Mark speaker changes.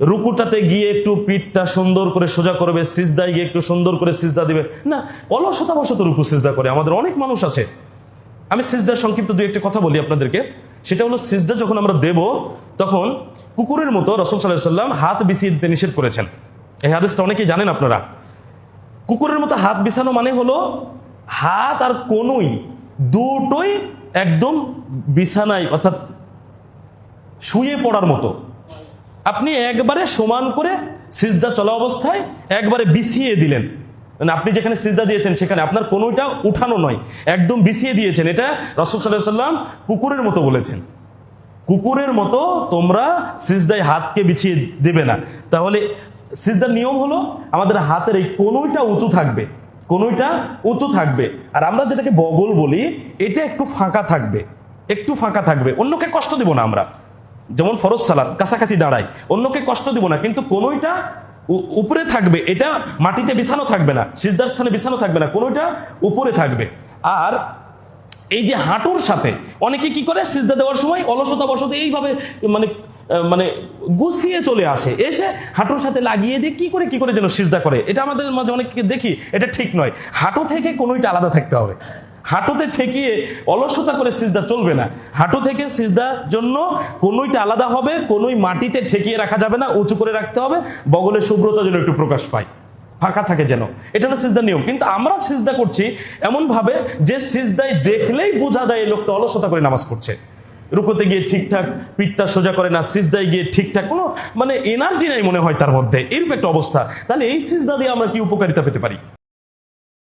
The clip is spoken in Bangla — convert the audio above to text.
Speaker 1: রুকুটাতে গিয়ে একটু পিঠটা সুন্দর করে সোজা করবে, সিজদায় গিয়ে একটু সুন্দর করে সিজদা দিবে। না অলসতা বশত রুকু সিজদা করে, আমাদের অনেক মানুষ আছে। আমি সিজদার সংক্ষিপ্ত দুই একটি কথা বলি আপনাদেরকে। সেটা হলো সিজদা যখন আমরা দেব, তখন কুকুরের মতো রসুল সাল্লাহ সাল্লাম হাত বিছিয়ে দিতে নিষেধ করেছেন। এই হাদিসটা অনেকেই জানেন আপনারা। কুকুরের মতো হাত বিছানো মানে হলো হাত আর কোনোই, দুটোই একদম বিছানায়, অর্থাৎ শুয়ে পড়ার মতো। আপনি একবারে সমান করে সিজদা চলা অবস্থায় একবারে বিছিয়ে দিলেন। মানে আপনি যেখানে সিজদা দিয়েছেন সেখানে আপনার কোনোটা উঠানো নয়। একদম বিছিয়ে দিয়েছেন। এটা রসুল সাল্লাহ সাল্লাম কুকুরের মতো বলেছেন। কুকুরের মতো তোমরা সিজদায় হাতকে বিছিয়ে দেবে না। তাহলে সিজদার নিয়ম হলো আমাদের হাতের এই কোনোইটা উঁচু থাকবে। কোনোইটা উঁচু থাকবে। আর আমরা যেটাকে বগল বলি, এটা একটু ফাঁকা থাকবে। একটু ফাঁকা থাকবে। অন্যকে কষ্ট দিব না আমরা। যেমন ফরজ সালাদ কাছাকাছি দাঁড়ায়, অন্যকে কষ্ট দিব না, কিন্তু কোনোইটা উপরে থাকবে, এটা মাটিতে বিছানো থাকবে না, সিজদার স্থানে বিছানো থাকবে না কোনোটা উপরে থাকবে। আর এই যে হাঁটুর সাথে, অনেকে কি করে, সিজদা দেওয়ার সময় অলসতা বসত এইভাবে মানে মানে গুছিয়ে চলে আসে, এসে হাঁটুর সাথে লাগিয়ে দিয়ে কি করে কি করে যেন সিজদা করে, এটা আমাদের মাঝে অনেককে দেখি, এটা ঠিক নয়। হাঁটু থেকে কোনোইটা আলাদা থাকতে হবে। হাঁটুতে ঠেকিয়ে অলসতা করে সিজদা চলবে না। হাঁটু থেকে সিজদার জন্য কোনোইটা আলাদা হবে, কোনোই মাটিতে ঠেকিয়ে রাখা যাবে না, উঁচু করে রাখতে হবে, বগলের শুভ্রতা যেন একটু প্রকাশ পায়। ফাঁকা থাকে যেন। এটা হলো সিজদার নিয়ম। কিন্তু আমরা সিজদা করছি এমন ভাবে যে সিজদায় দেখলেই বোঝা যায় এই লোকটা অলসতা করে নামাজ পড়ছে। রুকোতে গিয়ে ঠিকঠাক, পিঠটা সোজা করে না, সিজদায় গিয়ে ঠিকঠাক, কোনো মানে এনার্জি নাই মনে হয় তার মধ্যে। এরকম একটা অবস্থা। তাহলে এই সিজদা দিয়ে আমরা কি উপকারিতা পেতে পারি?